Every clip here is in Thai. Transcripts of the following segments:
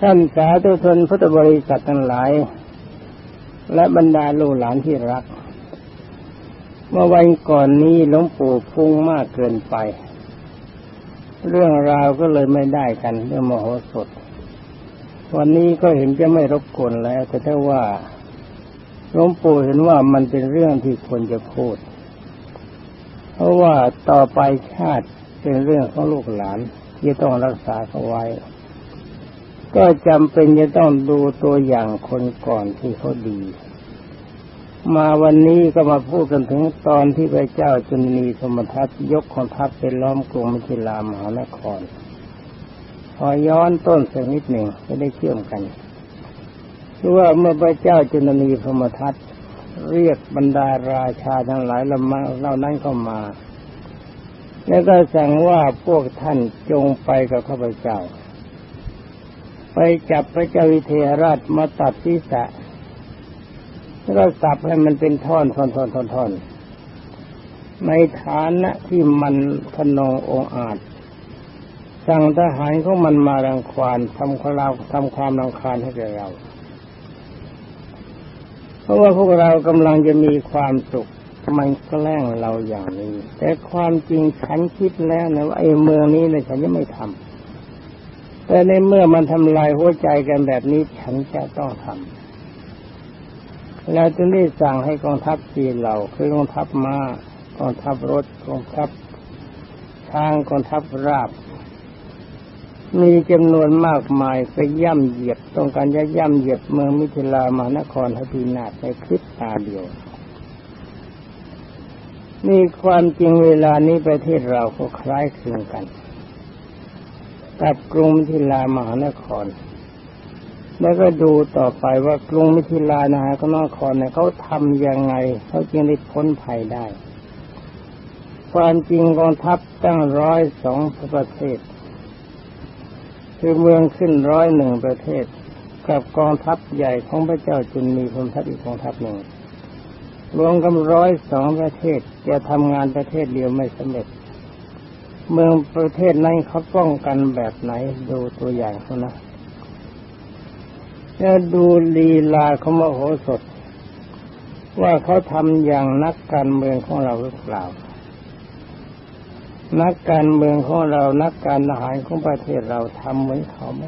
ท่านสาธุชนพุทธบริษัททั้งหลาย และบรรดาลูกหลานที่รัก เมื่อวันก่อนนี้หลวงปู่พุ่งมากเกินไป เรื่องราวก็เลยไม่ได้กันเรื่องมโหสถ วันนี้ก็เห็นจะไม่รบกวนแล้ว แต่ถ้าว่าหลวงปู่เห็นว่ามันเป็นเรื่องที่ควรจะพูด เพราะว่าต่อไปชาติเป็นเรื่องของลูกหลานที่ต้องรักษาเขาไว้ ก็จำเป็นจะต้องดูตัวอย่างคนก่อนที่เขาดี มาวันนี้ก็มาพูดกันถึงตอนที่พระเจ้าจุนีสมทัตยกของทัพเป็นล้อมกรุงมิถิลามหานคร พอย้อนต้นสักนิดหนึ่งจะได้เชื่อมกันคือว่าเมื่อพระเจ้าจุนีสมทัตเรียกบรรดาราชาทั้งหลายละมาเล่านั้นเข้ามาแล้วก็สั่งว่าพวกท่านจงไปกับข้าพเจ้า ไปจับพระเจ้าวิเทหราชมาตัดศีรษะแล้วสับให้มันเป็นท่อนท่อนท่อนท่อนท่อนในฐานะที่มันพนององอาจ สั่งทหารของมันมารังควานทำความเราทำความรังคาญให้แก่เรา เพราะว่าพวกเรากำลังจะมีความสุขมันแกล้งเราอย่างนี้ แต่ความจริงฉันคิดแล้วนะว่าไอ้เมืองนี้เนี่ยฉันจะไม่ทำ แต่ในเมื่อมันทำลายหัวใจกันแบบนี้ฉันจะต้องทำแล้วจึงได้สั่งให้กองทัพจีนเราคือกองทัพมา้ากองทัพรถกองทัพช้างกองทัพราบ มีจำนวนมากมายไปย่ำเหยียบต้องการจะย่ำเหยียบเมืองมิถิลามานครให้พินาศในคลิปตาเดียวนี่ความจริงเวลานี้ประเทศเราก็คล้ายคลึงกัน กับกรุงมิถิลามหานคร แล้วก็ดูต่อไปว่ากรุงมิถิลานะฮะก็นครเนี่ยเขาทำยังไงเขาจึงได้พ้นภัยได้ ความจริงกองทัพตั้งร้อยสองประเทศ คือเมืองขึ้นร้อยหนึ่งประเทศ กับกองทัพใหญ่ของพระเจ้าจุนมีพลทัพอีกกองทัพหนึ่งรวมกันร้อยสองประเทศจะทำงานประเทศเดียวไม่สำเร็จ เมืองประเทศนั้นเขาป้องกันแบบไหนดูตัวอย่างเขานะแล้วดูลีลาเของมโหสถ ว่าเขาทำอย่างนักการเมืองของเราหรือเปล่า นักการเมืองของเรานักการทหารของประเทศเราทำเหมือนเขาไหม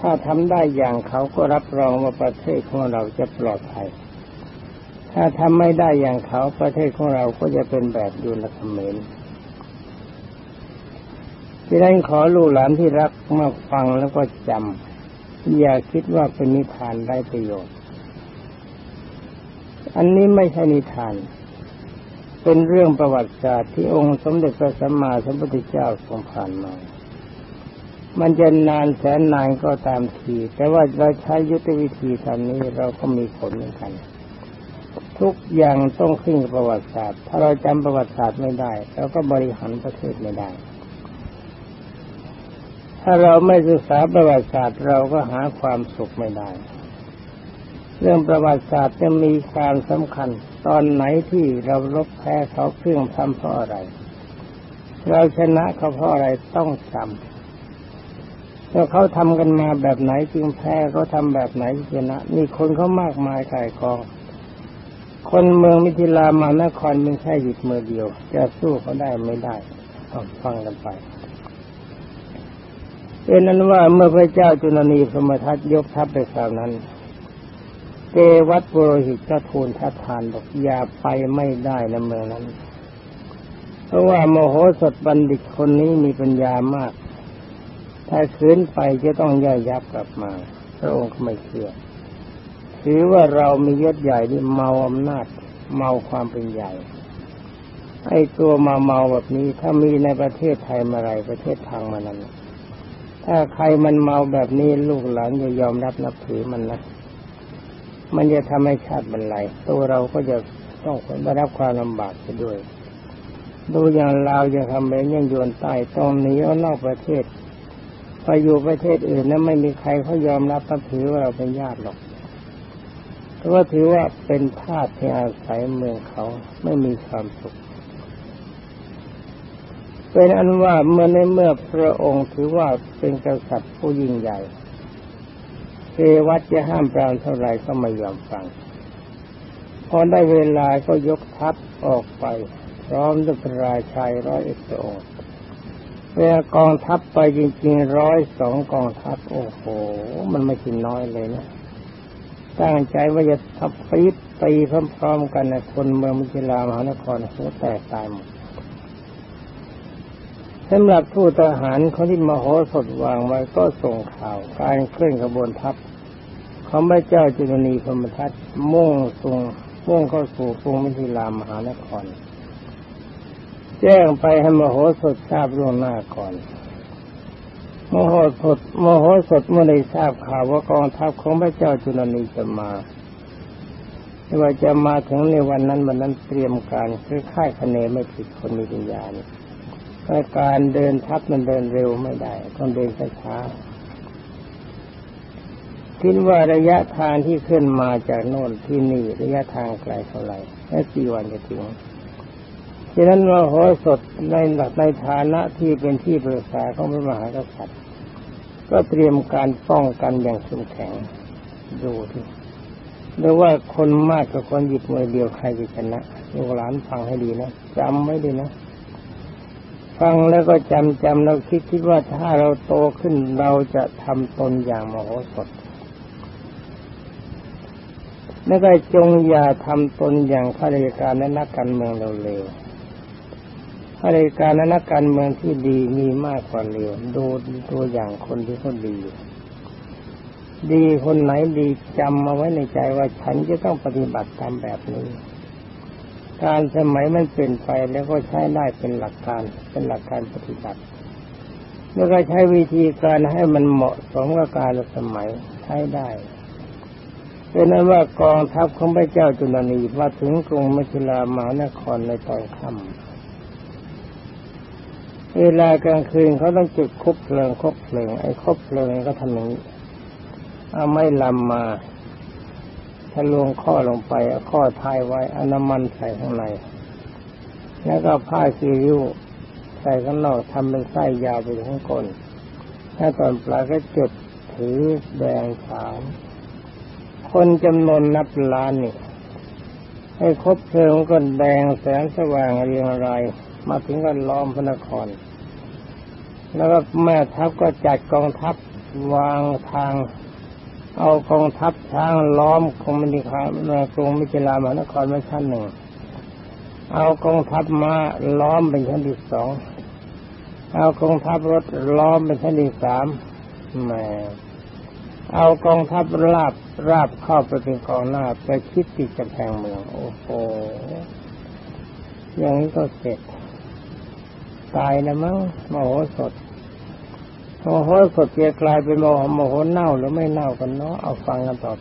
ถ้าทำได้อย่างเขาก็รับรองว่าประเทศของเราจะปลอดภัยถ้าทำไม่ได้อย่างเขาประเทศของเราก็จะเป็นแบบยูนคเม นที่นั้นขอลูกหลานที่รักมาฟังแล้วก็จำอย่าคิดว่าเป็นนิทานได้ประโยชน์ อันนี้ไม่ใช่นิทาน เป็นเรื่องประวัติศาสตร์ที่องค์สมเด็จพระสัมมาสัมพุทธเจ้าทรงผ่านมามันจะนานแสนนานก็ตามที แต่ว่าเราใช้ยุทธวิธีทำนี้เราก็มีผลเหมือนกัน ทุกอย่างต้องขึ้นกับประวัติศาสตร์ ถ้าเราจำประวัติศาสตร์ไม่ได้ เราก็บริหารประเทศไม่ได้ ถ้าเราไม่ศึกษาประวัติศาสตร์เราก็หาความสุขไม่ได้ เรื่องประวัติศาสตร์จะมีความสำคัญ ตอนไหนที่เราลบแพ้เขาเครื่องทำเพราะอะไร เราชนะเขาเพราะอะไรต้องจำแล้วเขาทำกันมาแบบไหนจึงแพ้เขาทาแบบไหนชนะ มีคนเขามากมายกายกอง คนเมืองมิถิลามานครเป็นแค่หยิบมือเดียว จะสู้เขาได้ไม่ได้ต้องฟังกันไป เป็นนั้นว่าเมื่อพระเจ้าจุลนีสมทัตยกทัพไปคราวนั้น เกวัตปุโรหิตก็ทูลทัดทานบอกอย่าไปไม่ได้ในเมืองนั้น เพราะว่าโมโหสถบัณฑิตคนนี้มีปัญญามาก ถ้าขืนไปจะต้องย่อยยับกลับมา พระองค์ก็ไม่เชื่อ ถือว่าเรามียศใหญ่ที่เมาอำนาจ เมาความเป็นใหญ่ไอ้ตัวมาเมาแบบนี้ ถ้ามีในประเทศไทยมาไรประเทศทางมานั้น ถ้าใครมันเมาแบบนี้ลูกหลานจะยอมรับนับถือมันนะ มันจะทำให้ชาติบรรลัยตัวเราก็จะต้องได้รับความลำบากไปด้วย ดูอย่างลาวอย่างคำเมนยังโยนใต้ต้องหนีออกนอกประเทศไปอยู่ประเทศอื่นนั้นไม่มีใครเขายอมรับนับถือว่าเราเป็นญาติหรอกเพราะว่าถือว่าเป็นทาสที่อาศัยเมืองเขาไม่มีความสุข เป็นอันว่าเมื่อในเมื่อพระองค์ถือว่าเป็นกษัตริย์ผู้ยิ่งใหญ่เทวัดจะห้ามปรามเท่าไรก็ไม่ยอมฟัง พอได้เวลาก็ยกทัพออกไป พร้อมด้วยพระราชายร้อยเอ็ดองค์เวลากองทัพไปจริงๆร้อยสองกองทัพโอ้โห มันไม่ใช่น้อยเลยนะ ตั้งใจว่าจะทับปีตีพร้อมๆกันนะคนเมืองมิถิลามหานครหัวแตกตายหมด สำหรับผู้ทหารเขาที่มโหสถวางไว้ก็ส่งข่าวการเคลื่อนขบวนทัพของพระเจ้าจุลนีพรหมทัตมุ่งส่งมุ่งเข้าสู่กรุงมิถิลามหานคร แจ้งไปให้มโหสถทราบล่วงหน้าก่อนมโหสถมโหสถเมื่อได้ทราบข่าวว่ากองทัพของพระเจ้าจุลนีจะมาว่าจะมาถึงในวันนั้นวันนั้นเตรียมการคือค่ายคะเนไม่ผิดคนมีปัญญาเนี่ย การเดินทับมันเดินเร็วไม่ได้ต้องเดินช้าคิดว่าระยะทางที่ขึ้นมาจากโน่นที่นี่ระยะทางไกลเท่าไหร่แค่สี่วันจะถึงฉะนั้นว่าโหสดในหลักในฐานะที่เป็นที่ปรึกษาของพระมหากษัตริย์ก็เตรียมการป้องกันอย่างเข้มแข็งดูที่หรือว่าคนมากกับคนหยิบมือเดียวใครจะชนะลูกหลานฟังให้ดีนะจำไว้ดีนะ ฟังแล้วก็จำจำเราคิดคิดว่าถ้าเราโตขึ้นเราจะทำตนอย่างมโหสถแล้วก็จงอย่าทำตนอย่างข้าราชการและนักการเมืองเราเลวข้าราชการและนักการเมืองที่ดีมีมากกว่าเลวดูตัวอย่างคนที่เขาดี ดีคนไหนดีจำมาไว้ในใจว่าฉันจะต้องปฏิบัติตามแบบนี้ การสมัยมันเปลี่ยนไปแล้วก็ใช้ได้เป็นหลักการเป็นหลักการปฏิบัติแล้วก็ใช้วิธีการให้มันเหมาะสมกับการสมัยใช้ได้เป็นนั้นว่ากองทัพของพระเจ้าจุลนีมาถึงกรุงมชิลามานครในตอนค่ำเวลากลางคืนเขาต้องจุดคบเพลิงคบเพลิงไอ้คบเพลิงก็ทำอย่างนี้เอาไม้ลำมา ทะลวงข้อลงไปข้อท้ายไว้อน้ำมันใส่ข้างใน แล้วก็ผ้าซีริ้วใส่ข้างนอกทำเป็นไส้ยาวไปถึงก้นถ้าตอนปลายก็จุดถือแดงสามคนจำนวนนับล้านนี่ให้ครบเพลิงก็แดงแสงสว่างเรียงรายมาถึงก็ล้อมพระนคร แล้วก็แม่ทัพก็จัดกองทัพวางทาง เอากองทัพช้างล้อมกรุงมิถิลากรุงมิถิลามหานครมาชั้นหนึ่ง เอากองทัพม้าล้อมเป็นชั้นที่สอง เอากองทัพรถล้อมเป็นชั้นที่สามแหมเอากองทัพราบราบเข้าไปเป็นกองหน้าไปคิดติดกำแพงเมือง โอ้โห อย่างนี้ก็เสร็จ ตายแล้วมั้งมโหสถ โมโหสดเกียกลายเป็นโมโหโมโหเน่าหรือไม่เน่ากันเนาะเอาฟังกันต่อ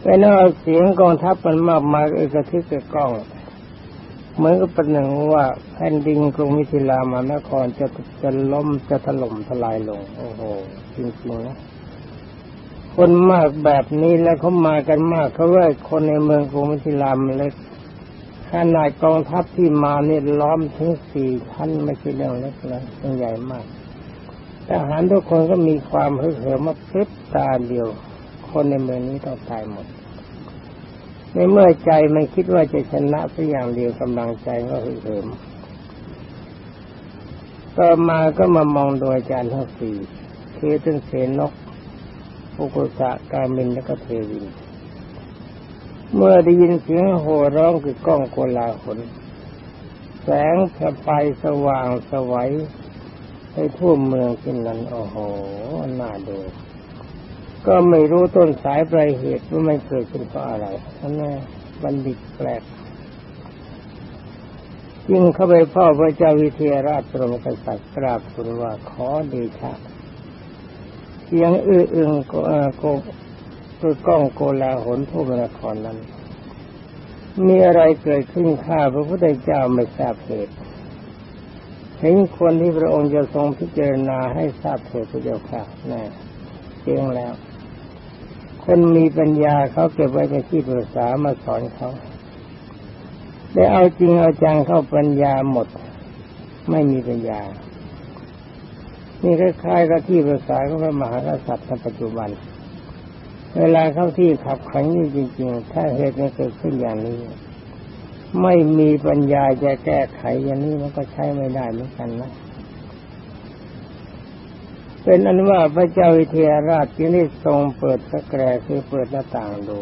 เป็นเอาเสียงกองทัพมันมากมายเอกทึกกกล้องเหมือนกับเป็นหนึ่งว่าแผ่นดินกรุงมิถิลามานครจะจะล้มจะถล่มทลายลง โอ้โห จริงๆนะคนมากแบบนี้แล้วเขามากันมากเขาว่าคนในเมืองกรุงมิถิลามเล็ก ขนาดกองทัพที่มาเนี่ยล้อมถึงสี่ชั้นไม่ใช่เรื่องเล็กเลยเรื่องใหญ่มากทหารทุกคนก็มีความเหือมาพริบตาเดียว คนในเมืองนี้ต้องตายหมด ในเมื่อใจไมันคิดว่าจะชนะสักอย่างเดียวกำลังใจก็เหือมต่อมาก็มามองโดยอาจารย์ทั้งสี่คือตึงเสนนกปุกุสะกามินและก็เทวิน เมื่อได้ยินเสียงโห่ร้องคือกล้องโกลาหลแสงสะไฟสว่างสวัยไปทั่วเมืองที่นั้นโอ้โหน่าดูก็ไม่รู้ต้นสายปลายเหตุว่ามันเกิดขึ้นเพราะอะไรนั่นแน่บัณฑิตแปลกยิ่งเข้าไปพ่อพระเจ้าวิเทหราชบรมกษัตริย์กราบทูลว่าขอเดชะเสียงอื้ออึงก็ คือกล้องโกลาหลผู้บรครนั้น มีอะไรเกิดขึ้นข้าพระพุทธเจ้าไม่ทราบเหตุเห็นคนที่พระองค์จะทรงพิจารณาให้ทราบเหตุพระเจ้าค่ะแน่เจียงแล้ว คนมีปัญญาเขาเก็บไว้ในที่ปรึกษามาสอนเขาได้เอาจริงเอาจังเข้าปัญญาหมด ไม่มีปัญญา นี่คล้ายๆกับที่ภาษาของพระมหากษัตริย์ในปัจจุบัน เวลาเข้าที่ขับขันจริงๆ ถ้าเหตุนี้เกิดขึ้นอย่างนี้ ไม่มีปัญญาจะแก้ไขอย่างนี้มันก็ใช้ไม่ได้เหมือนกันนะเป็นอันว่าพระเจ้าวิเทหราชจึงได้ทรงเปิดพระแกรคือเปิดหน้าต่างดู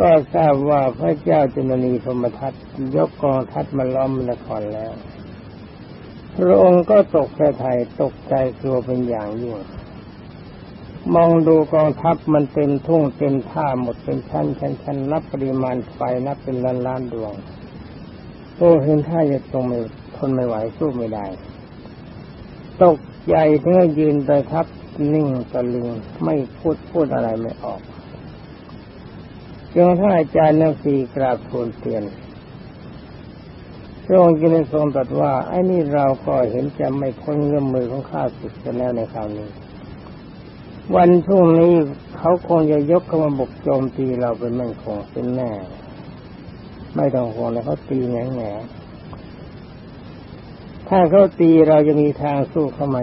ก็ทราบว่าพระเจ้าจุลนีพมทัตยกกองทัพมาล้อมนครแล้ว พระองค์ก็ตกใจไทยตกใจกลัวเป็นอย่างยิ่ง มองดูกองทัพมันเต็มทุ่งเต็มท่าหมดเป็นชั้นชั้นชั้นนับปริมาณไฟนับเป็นล้านล้านดวงโอ้เห็นท่าจะตรงไม่ทนไม่ไหวสู้ไม่ได้ ตกใจถึงยืนไปทับนิ่งตะลึงไม่พูดพูดอะไรไม่ออกจนท่านอาจารย์นักสีกราบทูลเตียนพระองค์จึงทรงตรัสว่าไอ้นี่เราก็เห็นจะไม่พ้นเงื่อมมือของข้าศึกกันแล้วในคราวนี้ วันพรุ่งนี้เขาคงจะยกเข้ามาบุกโจมตีเราเป็นมั่นคงเป็นแน่ ไม่ต้องห่วงเลยเขาตีแง่แง่ถ้าเขาตีเราจะมีทางสู้เขาไหม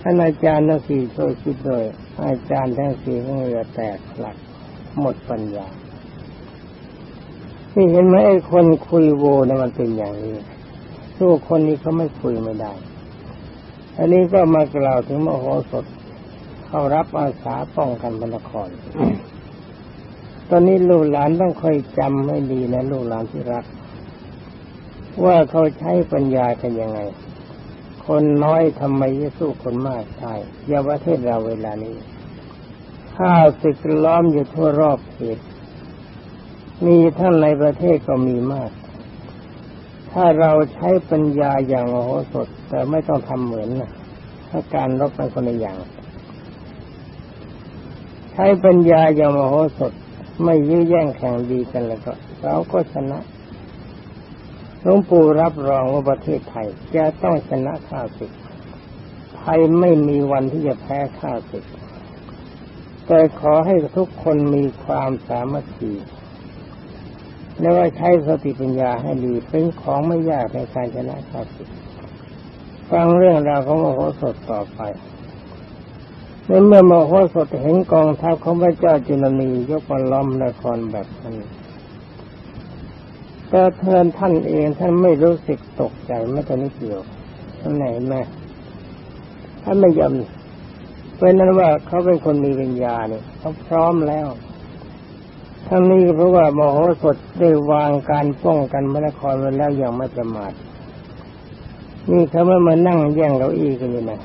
ท่านอาจารย์ทั้งสี่ช่วยคิดโดยอาจารย์ทั้งสี่ก็เหงื่อแตกหลักหมดปัญญาที่เห็นไหมไอ้คนคุยโวนะมันเป็นอย่างนี้สู้คนนี้เขาไม่คุยไม่ได้อันนี้ก็มากล่าวถึงมโหสถ เข้ารับอาสาป้องกันพระนคร ตอนนี้ลูกหลานต้องคอยจำให้ดีนะลูกหลานที่รัก ว่าเขาใช้ปัญญากันยังไง คนน้อยทำไมจะสู้คนมากใช่ยาประเทศเราเวลานี้ข้าศึกล้อมอยู่ทั่วรอบเขตมีท่านในประเทศก็มีมาก ถ้าเราใช้ปัญญาอย่างโหสถแต่ไม่ต้องทำเหมือนนะถ้าการรบเป็นคนละอย่าง ช้ปัญญาอย่างโหสถ ไม่ยื้อแย่งแข่งดีกันแล้วก็เราก็ชนะหลวงปู่รับรองว่าประเทศไทยจะต้องชนะข้าศึกไทยไม่มีวันที่จะแพ้ข้าศึกแต่ขอให้ทุกคนมีความสามัคคีแล้วว่าใช้สติปัญญาให้ดีเป็นของไม่ยากในการชนะข้าศึกฟังเรื่องราวของมโหสถต่อไป ในเมื่อมโหสถเห็นกองทัพของพระเจ้าจุลนียกมาล้อมนครแบบนั้นแต่เทินท่านเองท่านไม่รู้สึกตกใจไม่ตอนนี้เกี่ยวท่านไหนแม่ท่านไม่ยอมเป็นนั้นว่าเขาเป็นคนมีวิญญาเนี่ยเขาพร้อมแล้วทั้งนี้เพราะว่ามโหสถได้วางการป้องกันพระนครไว้แล้วอย่างไม่ประมาทนี่เขาไม่มานั่งแย่งเก้าอี้กันอยู่นะ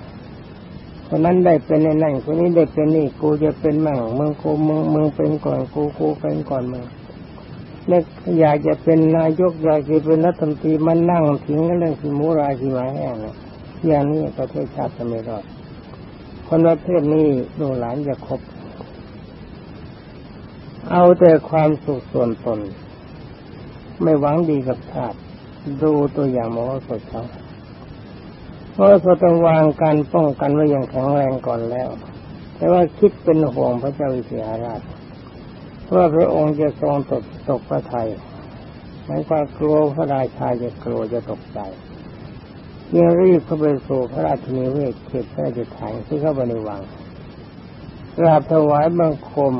คนนั้นได้เป็นในนั่งคนนี้ได้เป็นนี่กูจะเป็นมั่งมึงกูมึงมึงเป็นก่อนกูกูเป็นก่อนมึงเนี่ยอยากจะเป็นนายกอยากจะเป็นรัฐมนตรีมานั่งทิ้งกันเรื่องสมุราชีวะแห้งนะอย่างนี้ประเทศชาติจะไม่รอดคนประเภทนี้ลูหลานจะคบ เอาแต่ความสุขส่วนตน ไม่หวังดีกับชาติ ดูตัวอย่างหมโหสถเขา มโหสถต้องวางการป้องกันไว้อย่างแข็งแรงก่อนแล้ว แต่ว่าคิดเป็นห่วงพระเจ้าวิเศษราชว่าพระองค์จะทรงตกตกพระไทยหมายความกลัวพระราชาจะกลัวจะตกใจยังรีบเข้าไปสู่พระราชนิเวศเขตพระราชฐานที่เข้าไปในวังกราบถวายบังคม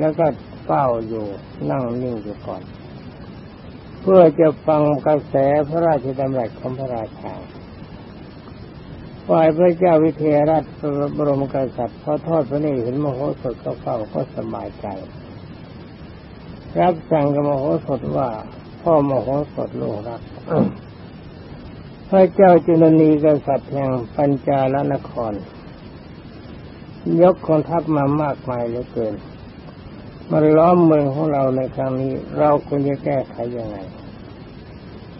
แล้วก็เฝ้าอยู่นั่งนิ่งอยู่ก่อน เพื่อจะฟังกระแสพระราชดำรัสของพระราชา ฝ่ายพระเจ้าวิเทหราชบรมกษัตริย์พอทอดพระเนตรเห็นมโหสถก็เฝ้าก็สบายใจ รับสั่งกับมโหสถว่า พ่อมโหสถลูกรักพระเจ้าจุลนีกษัตริย์แห่งปัญจาลนคร ยกคนทัพมามากมายเหลือเกินมาล้อมเมืองของเราในครั้งนี้ เราควรจะแก้ไขยังไง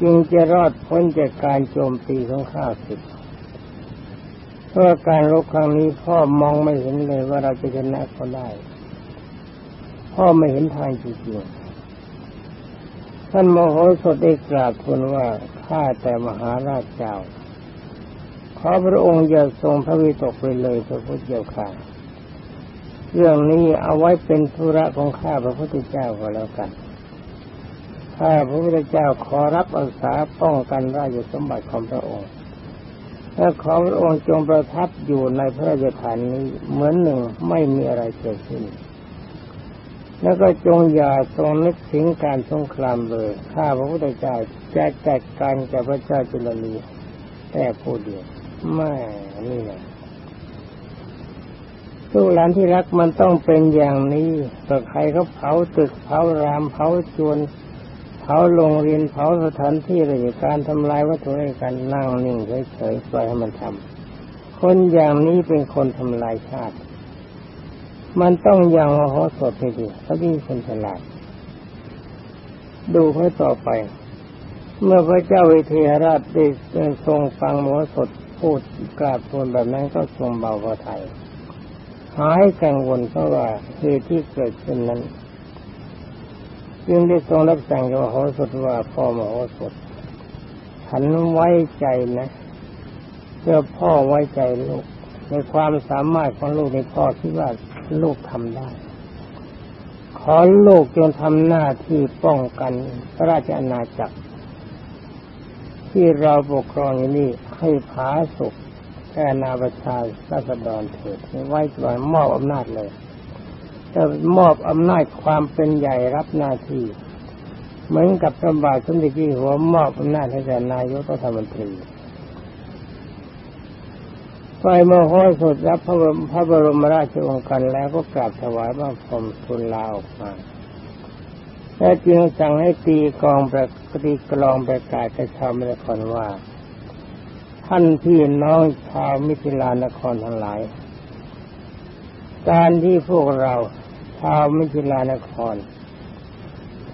จึงจะรอดพ้นจากการโจมตีของข้าศึก เพราะการรบครั้งนี้พ่อมองไม่เห็นเลยว่าเราจะชนะเขาได้ พ่อไม่เห็นทางจริงๆท่านมโหสถได้กราบทูลว่าข้าแต่มหาราชเจ้า ขอพระองค์อย่าทรงพระวิตกไปเลยพระพุทธเจ้าค่ะเรื่องนี้เอาไว้เป็นธุระของข้าพระพุทธเจ้าก็แล้วกัน ข้าพระพุทธเจ้าขอรับอาสาป้องกันราชสมบัติของพระองค์ ถ้าขอพระองค์จงประทับอยู่ในพระราชฐานนี้เหมือนหนึ่งไม่มีอะไรเกิดขึ้น แล้วก็จงอย่าทรงนึกถึงการสงครามเลยข้าพระพุทธเจ้าจะจัดการกับพระเจ้าจุลนีแต่ผู้เดียวไม่นี่นะลูกหลานที่รักมันต้องเป็นอย่างนี้แต่ใครเขาเผาตึกเผารามเผาจวน ผาโรงเรียนเผาสถานที่ราชการทำลายวัตถุราชการนั่งนิ่งเฉยๆปล่อยให้มันทำคนอย่างนี้เป็นคนทำลายชาติ มันต้องอย่างมโหสถให้ดีเขาที่คนฉลาด ดูเขาต่อไป เมื่อพระเจ้าวิเทหราชได้ทรงฟังมโหสถพูดกราบทูลแบบนั้นก็ทรงเบาพระทัยหายกังวลเพราะว่าเหตุที่เกิดขึ้นนั้น จึงได้ทรงรับสั่งกับมโหสถว่าพ่อมโหสถฉันไว้ใจนะเพื่อพ่อไว้ใจลูก ในความสามารถของลูกในพ่อคิดว่าลูกทำได้ ขอลูกจงทำหน้าที่ป้องกันพระราชอาณาจักร ที่เราปกครองอยู่นี่ให้ผาสุกแก่นาประชาราษฎรเถิดไว้ก่อนมอบอำนาจเลย จะมอบอำนาจความเป็นใหญ่รับหน้าที่ เหมือนกับพระบาทสมเด็จที่หัวมอบอำนาจให้แก่นายกรัฐมนตรีฝ่ายมโหสถรับพระบรมพระบรมราชโองการแล้วก็กราบถวายบังคมทูลลาออกมาและจึงสั่งให้ตีกองประตีกลองประกาศกับชาวมรครว่า ท่านพี่น้องชาวมิถิลานครทั้งหลาย การที่พวกเราชาวมิถิลานคร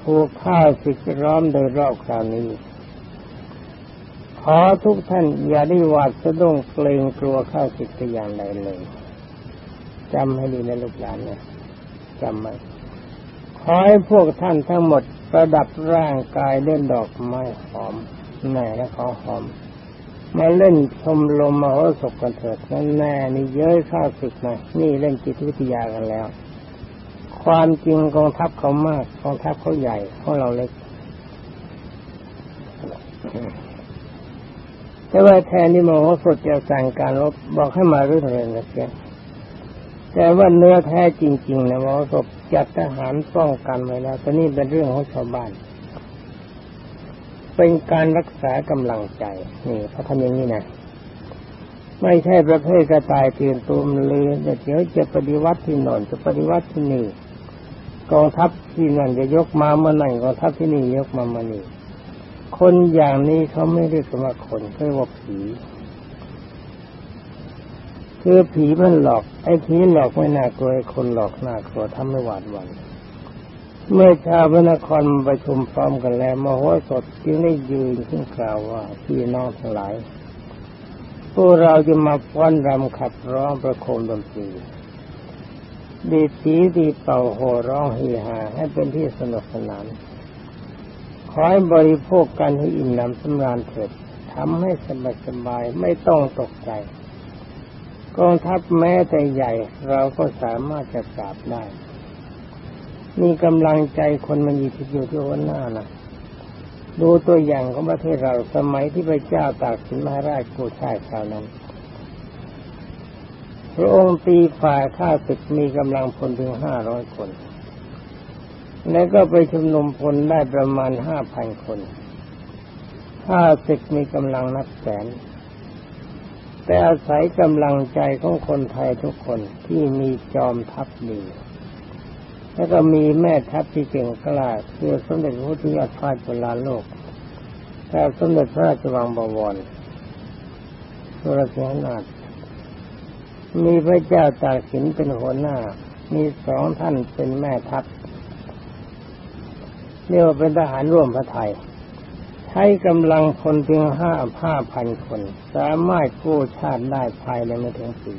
ถูกข้าวสิกร้อมโดยรอบคราวนี้ ขอทุกท่านอย่าได้หวาดสะดุ้งเกรงกลัวข้าวสิกอย่างใดเลยจำให้ดีนะลูกหลานนะจำไว้ขอให้พวกท่านทั้งหมดประดับร่างกายด้วยดอกไม้หอมแน่และขอหอม มาเล่นชมลมมโหสถกันเถิดนั่นแน่นี่เย้ยข้าวสิกนะนี่เล่นจิตวิทยากันแล้ว ความจริงกองทัพเขามากกองทัพเขาใหญ่ของเราเล็ก แต่ว่าแทนที่มโหสถจะสั่งการรบบอกให้มารื่นเริงนะเพียงแต่ว่าเนื้อแท้จริง ๆ นะมโหสถจัดทหารป้องกันไว้แล้วแต่นี่เป็นเรื่องของชาวบ้าน เป็นการรักษากำลังใจ นี่เขาทำอย่างนี้นะไม่ใช่ประเภทกระต่ายตื่นตูมเลยเดี๋ยวจะปฏิวัติที่โนนจะปฏิวัติที่นี่กองทัพที่นั่นจะยกมาเมื่อไหร่กองทัพที่นี่ยกมาเมื่อนี้คนอย่างนี้เขาไม่เรียกว่าคนเขาเรียกว่าผีคือผีมันหลอก ไอ้ผีหลอกไม่น่ากลัวไอ้คนหลอกน่ากลัวทำให้หวาดหวั่น เมื่อชาวพระนครประชุมพร้อมกันแล้วมโหสถจึงได้ยืนขึ้นกล่าวว่าพี่น้องทั้งหลายพวกเราจะมาฟ้อนรำขับร้องประโคมดนตรีดีสีดีเป่าโห่ร้องเฮฮาให้เป็นที่สนุกสนานขอให้บริโภคกันให้อิ่มหนำสำราญเถิดทำให้สบายสบายไม่ต้องตกใจกองทัพแม้แต่ใหญ่ เราก็สามารถจะปราบได้ มีกำลังใจคนมันอยู่ที่อยู่ที่หัวหน้านะดูตัวอย่างของประเทศเราสมัยที่พระเจ้าตากสินมหาราชโกชายคราวนั้น พระองค์ตีฝ่ายข้าศึกมีกำลังพลถึงห้าร้อยคน แล้วก็ไปชุมนุมพลได้ประมาณห้าพันคนข้าศึกมีกำลังนับแสนแต่อาศัยกำลังใจของคนไทยทุกคนที่มีจอมทัพดี แล้วก็มีแม่ทัพที่เก่งกล้าคือสมเด็จพระพุทธยอดฟ้าจุฬาโลกแต่สมเด็จพระราชวังบวรสุรเสนาถมีพระเจ้าตากสินเป็นหัวหน้า มีสองท่านเป็นแม่ทัพเรียกว่าเป็นทหารร่วมพระไทย ใช้กำลังคนเพียงห้าห้าพันคน สามารถกู้ชาติได้ภายในไม่ถึงปี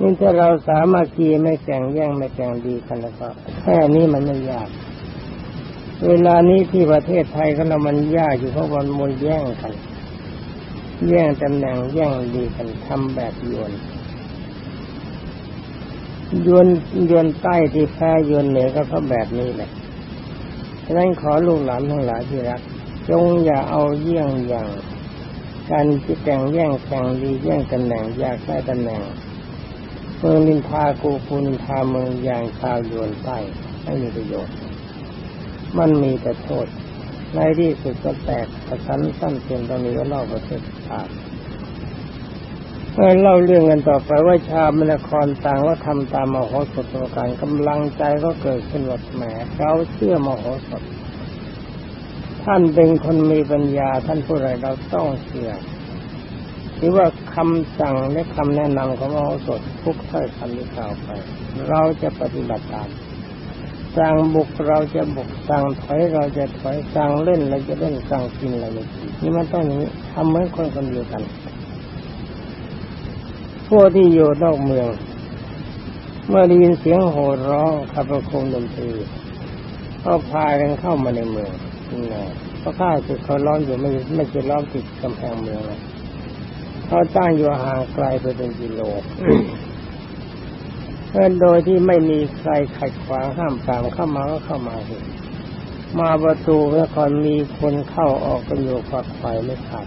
นี่ถ้าเราสามารถกีไม่แข่งแย่งไม่แข่งดีกันแล้วก็แค่นี้มันไม่ยาก เวลานี้ที่ประเทศไทยก็เรามันยากอยู่เพราะวันมวยแย่งกัน แย่งตำแหน่งแย่งดีกันทำแบบยวนยวนยวนใต้ที่แพ้ยวนเหนือก็เพราะแบบนี้แหละฉะนั้นขอลูกหลานทั้งหลายที่รัก จงอย่าเอาเยี่ยงอย่าง การที่แข่งแย่งแข่งดีแย่งตำแหน่งอยากได้ตำแหน่ง เมืองนินทากูกูนินทาเมืองอย่างชาวโยนใต้ไม่มีประโยชน์ มันมีแต่โทษในที่สุดก็แตกกระสันสั้นเพียงตอนนี้ก็เล่าประเทศชาติเมื่อเล่าเรื่องกันต่อไปว่าชาวมนครต่างว่าทำตามมโหสถประการกำลังใจก็เกิดขึ้นว่าแหมเราเชื่อมโหสถท่านเป็นคนมีปัญญาท่านผู้ใดเราต้องเชื่อ หรือว่าคำสั่งและคำแนะนำของมโหสถทุกถ้อยคำที่กล่าวไป เราจะปฏิบัติตามสั่งบุกเราจะบุกสั่งถอยเราจะถอยสั่งเล่นเราจะเล่นสั่งกินเราจะกินนี่มันต้องอย่างนี้ทำเหมือนคนคนเดียวกันพวกที่อยู่นอกเมือง เมื่อได้ยินเสียงโห่ร้องขับประคมดนตรีก็พากันเข้ามาในเมืองนี่แหละเพราะข้าศึกเขาล้อมอยู่ไม่ไม่จะล้อมติดกำแพงเมืองเลย เขาตั้งอยู่ห่างไกลไปเป็นกิโลเพื่อนโดยที่ไม่มีใครขัดขวางห้ามปรามเข้ามาก็เข้ามาเห็นมาประตูแล้วก่อนมีคนเข้าออกกันอยู่ฝักไฟไม่ขาด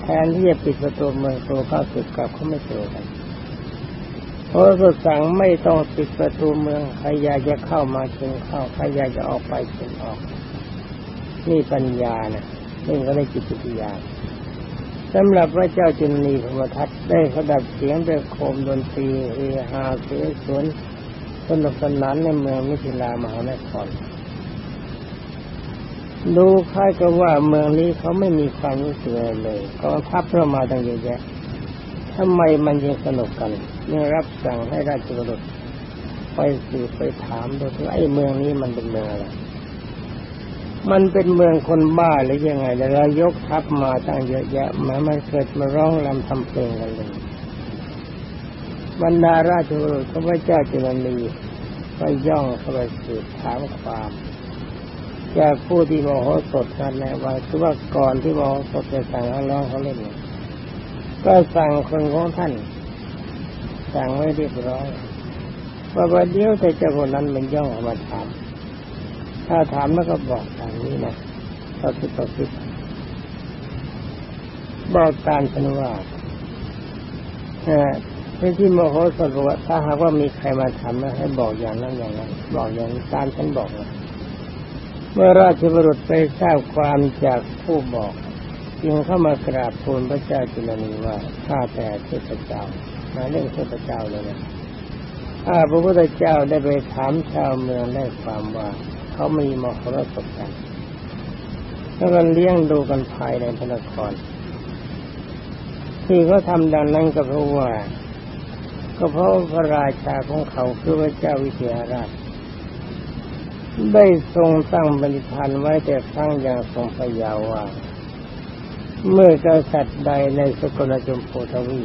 แทนที่จะปิดประตูเมืองตัวข้าศึกกลับเขาไม่เจอกันเพราะสุดสั่งไม่ต้องปิดประตูเมืองใครอยากจะเข้ามาเชิญเข้าใครอยากจะออกไปเชิญออก นี่ปัญญานะนี่ก็ได้จิตวิทยา สำหรับพระเจ้าจุนีพรหมทัตได้ขดับเสียงด้วยโคมดนตรีเฮฮาเสสวนสนุกสนานในเมืองมิถิลามหานครดูคล้ายกับว่าเมืองนี้เขาไม่มีความรู้สึกอะไรเลยกองทัพเข้ามาตั้งเยอะแยะทำไมมันยังสนุกกันยังรับสั่งให้ราชบุตรไปสืบไปถามดูว่าไอ้เมืองนี้มันเป็นเมืองอะไร มันเป็นเมืองคนบ้าหรือยังไง แล้วเรายกทัพมาตั้งเยอะแยะแม้มันเกิดมาร้องรำทำเพลงกันเลยบรรดาราชบุตรข้าพเจ้าจุลนีก็ย่องเข้าไปสืบถามความจากผู้ที่มโหสถกันในวันคือว่าก่อนที่มโหสถจะสั่งให้ร้องเขาเล่นก็สั่งคนของท่าน สั่งไว้เรียบร้อยว่าประเดี๋ยวแต่เจ้าคนนั้นมันย่องมาถาม ถ้าถามแล้วก็บอกตามนี้นะต่อสิต่อสิบอกการฉันว่าเออที่โมโหสดบอกว่าถ้าหากว่ามีใครมาถามนะให้บอกอย่างนั้นอย่างนั้นบอกอย่างนี้ตามฉันบอกนะเมื่อราชบุรุษไปทราบความจากผู้บอกจึงเข้ามากราบทูลพระเจ้าจุลนีว่าข้าแต่เทพเจ้ามาเรื่องเทพเจ้าเลยนะถ้าพระพุทธเจ้าได้ไปถามชาวเมืองได้ความว่า เขามีมหรสพกันแล้วก็เลี้ยงดูกันภายในพระนครที่เขาทำดังนั้นก็เพราะว่า ก็เพราะพระราชาของเขาคือพระเจ้าวิเทหราช ได้ทรงตั้งบริพันธ์ไว้แต่ครั้งอย่างทรงพยาว่า เมื่อกษัตริย์ใดในสกลจมพูทวี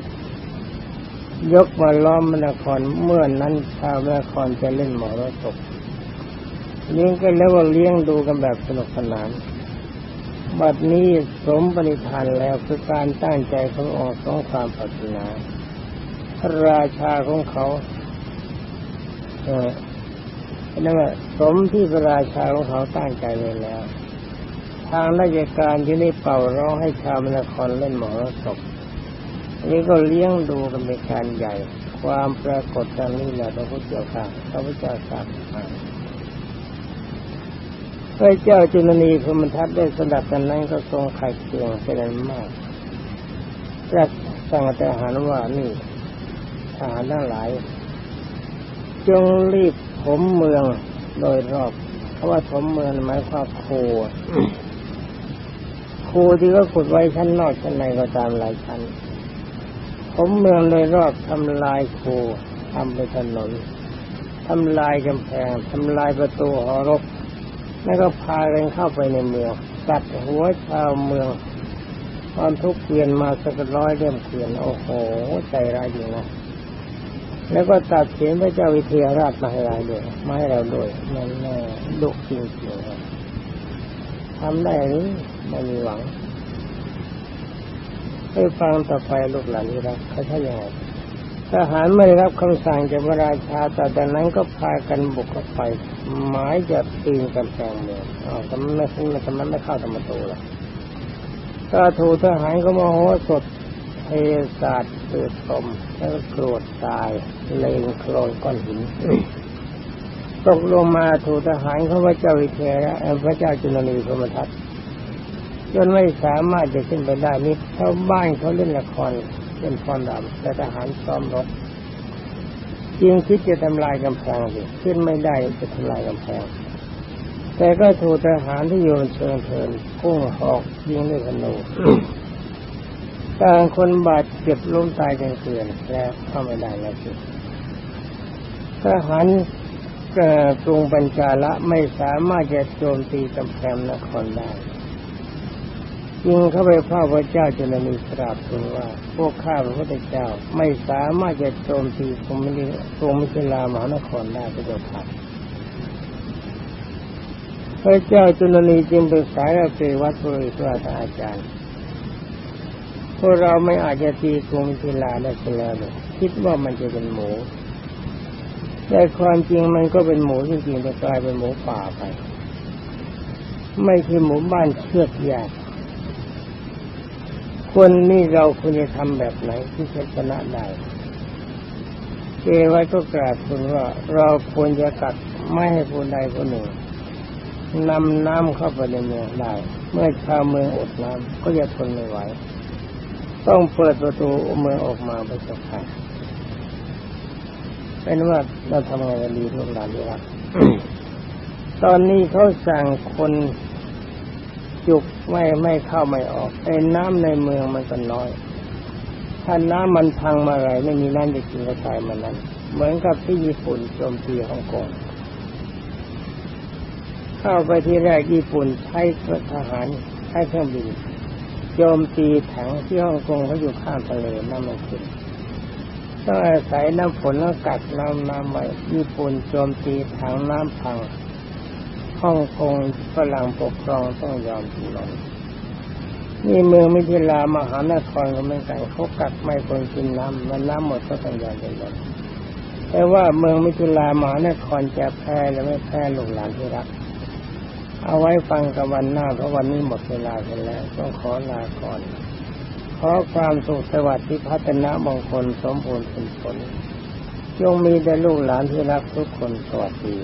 ยกมาล้อมมนครเมื่อนั้นชาวมนครจะเล่นหมอรสพ เลี้ยงกันแล้วว่าเลี้ยงดูกันแบบสนุกสนาน บัดนี้สมปณิธานแล้วคือการตั้งใจขององค์สองความปรารถนาพระราชาของเขา เออนั่นว่าสมที่พระราชาของเขาตั้งใจไว้แล้ว ทางราชการที่ได้เป่าร้องให้ชาวมนครเล่นหมอรสพนี่ก็เลี้ยงดูกันเป็นการใหญ่ ความปรากฏดังนี้แหละพระพุทธเจ้าค่ะพระพุทธเจ้าทรามา พระเจ้าจุลนีพรมทัตได้สดับกันนั้นก็ทรงไข่เคียงเป็นอันมากจัดสั่งทหารว่านี่ทหารทั้งหลาย จงรีบผมเมืองโดยรอบเพราะว่าผมเมืองหมายความโคโคที่เขาขุดไว้ชั้นนอกชั้นในก็ตามหลายชั้นผมเมืองโดยรอบทำลายโคทำเป็นถนนทำลายกำแพงทำลายประตูหอรบ แล้วก็พากันเข้าไปในเมืองตัดหัวชาวเมืองตอนทุกเกวียนมาสักร้อยเล่มเกวียนโอ้โหใจร้ายจริงนะแล้วก็ตัดเสียนพระเจ้าวิเทหราชมาให้เราด้วยมาให้เราด้วยนั่นแน่ดุจริงๆทำได้หรือไม่มีหวังไปฟังต่อไปลูกหลานนี่ครับเขาใช่ยังไง ทหารไม่ได้รับคำสั่งจากพระราชาแต่แต่นั้นก็พากันบุกเข้าไป หมายจะปีนกำแพงเมืองอ๋อทำไมไม่ทำไมไม่เข้าธรรมตูล่ะก็ถูทหารก็มโหสถเทศาสตร์เกิดตมแล้วก็โกรธตายเลงโคลนก้อนหินตกลงมาถูทหารเขาพระเจ้าวิเทระพระเจ้าจุลนีพรมทัตจนไม่สามารถจะขึ้นไปได้นี่ชาวบ้านเขาเล่นละคร เล่นฟอนดำแต่ทหารซ้อมรบจริงคิดจะทำลายกำแพงสิขึ้นไม่ได้จะทำลายกำแพง แต่ก็ถูกทหารที่อยู่บนเชิงเทินพุ่งหอกยิงด้วยธนูต่างคนบาดเจ็บล้มตายกันเกลื่อนแล้วเข้าไม่ได้แล้วสิทหารกรุงปัญจาละไม่สามารถจะโจมตีกำแพงนครได้ ยิงเข้าไปเฝ้าพระเจ้าจุลนีกราบทูลว่า พวกข้าพระพุทธเจ้าไม่สามารถจะโจมตีกรุงมิลิกรุงมิถิลามหานครได้พระเจ้าค่ะพระเจ้าจุลนีจึงปรึกษากับเกวัตปุริสวาสอาจารย์พวกเราไม่อาจจะตีกรุงมิถิลาได้เสียแล้วเลยคิดว่ามันจะเป็นหมูแต่ความจริงมันก็เป็นหมูจริงๆแต่กลายเป็นหมูป่าไป ไม่ใช่หมูบ้านเชือกยาก คนนี่เราควรจะทำแบบไหนที่จะชนะได้เกไว้ก็กราบคุณว่า เราควรจะกัดไม่ให้ผู้ใดผู้หนึ่งนำน้ำเข้าไปในเมืองได้ เมื่อชาวเมืองอดน้ำก็จะทนไม่ไหว ต้องเปิดประตูเมืองออกมาไปสักพักเป็นว่าเราทำงกันดีทุกหลานที่รักตอนนี้เขาสั่งคน จุกไม่ไม่เข้าไม่ออกไอ้น้ำในเมืองมันก็น้อย ถ้าน้ำมันพังมาไรไม่มีน้ำจะกินก็ตายมันนั้น เหมือนกับที่ญี่ปุ่นโจมตีฮ่องกงเข้าไปที่แรกญี่ปุ่นใช้ทหารใช้เครื่องบินโจมตีถังที่ฮ่องกงเขาอยู่ข้างทะเลน้ำมันขึ้นต้องอาศัยน้ำฝนแล้วกัดน้ำน้ำไว้ญี่ปุ่นโจมตีถังน้ำพัง ฮ่องกงฝรั่งปกครองต้องยอมทุนนี่เมืองมิถิลามหานครก็เหมือนกันเขากักไม่คนกินน้ำมันน้ำหมดก็ต้องยอมเป็นลมแต่ว่าเมืองมิถิลามหานครจะแพ้หรือไม่แพ้ลูกหลานที่รัก เอาไว้ฟังกับวันหน้าเพราะวันนี้หมดเวลาไปแล้ว ต้องขอลาก่อน ขอความสุขสวัสดิ์ที่พัฒนามงคลสมบูรณ์ผลผลจงมีแต่ลูกหลานที่รักทุกคนสวัสดี